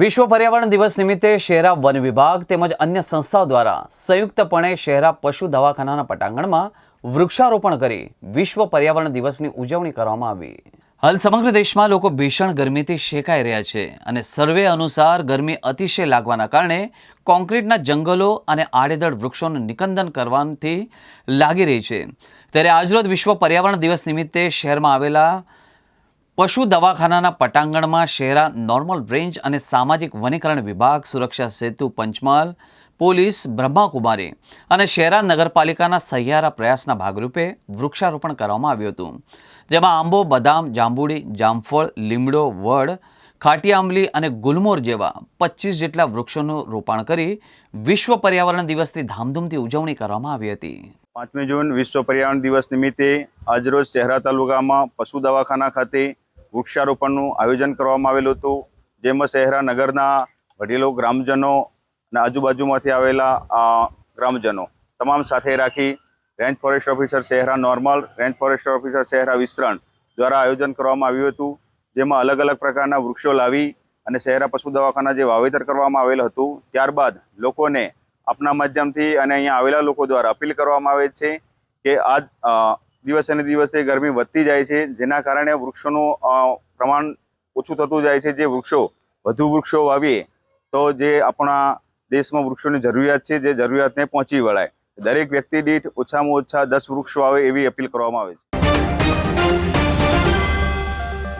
વિશ્વ પર્યાવરણ દિવસ નિમિત્તે શહેરા વન વિભાગ તેમજ અન્ય સંસ્થાઓ દ્વારા સંયુક્તપણે શહેરા પશુ દવાખાનાના પટાંગણમાં વૃક્ષારોપણ કરી વિશ્વ પર્યાવરણ દિવસની ઉજવણી કરવામાં આવી. હાલ સમગ્ર દેશમાં લોકો ભીષણ ગરમીથી શેકાઈ રહ્યા છે અને સર્વે અનુસાર ગરમી અતિશય લાગવાના કારણે કોન્ક્રીટના જંગલો અને આડેધડ વૃક્ષોનું નિકંદન કરવાથી લાગી રહી છે. ત્યારે આજરોજ વિશ્વ પર્યાવરણ દિવસ નિમિત્તે શહેરમાં આવેલા પશુ દવાખાનાના પટાંગણમાં શહેરા નોર્મલ રેન્જ અને સામાજિક વનીકરણ વિભાગ, સુરક્ષા સેતુ, પંચમહાલ, પોલીસ, બ્રહ્માકુમારી અને શહેરા નગરપાલિકાના સહિયારા પ્રયાસના ભાગરૂપે વૃક્ષારોપણ કરવામાં આવ્યું હતું. જેમાં આંબો, બદામ, જાંબુડી, જામફળ, લીમડો, વડ ખાટી આંબલી અને ગુલમોર જેવા પચીસ જેટલા વૃક્ષોનું રોપાણ કરી વિશ્વ પર્યાવરણ દિવસની ધામધૂમથી ઉજવણી કરવામાં આવી હતી. પાંચમી જૂન વિશ્વ પર્યાવરણ દિવસ નિમિત્તે આજરોજ શહેરા તાલુકામાં પશુ દવાખાના ખાતે વૃક્ષારોપણનું આયોજન કરવામાં આવેલું હતું જેમાં શહેરા નગરના વડીલો ગ્રામજનો અને આજુબાજુમાંથી આવેલા ગ્રામજનો તમામ સાથે રાખી range forest officer Shehera normal range forest officer Shehera વિસ્તરણ દ્વારા આયોજન કરવામાં આવ્યું હતું જેમાં અલગ અલગ પ્રકારના વૃક્ષો લાવી અને શહેરા પશુ દવાખાના જે વાવેતર કરવામાં આવેલ હતું ત્યારબાદ લોકોને આપના માધ્યમથી અને અહીંયા આવેલા લોકો દ્વારા અપીલ કરવામાં આવે છે કે અ, દિવસે ને દિવસે ગરમી વધતી જાય છે, જેના કારણે વૃક્ષોનું પ્રમાણ ઓછું થતું જાય છે. જે વૃક્ષો, વધુ વૃક્ષો વાવીએ, તો જે આપણા દેશમાં વૃક્ષોની જરૂરિયાત છે, જે જરૂરિયાતને પહોંચી વળાય. દરેક વ્યક્તિ દીઠ ઓછામાં ઓછા દસ વૃક્ષો આવે એવી અપીલ કરવામાં આવે છે.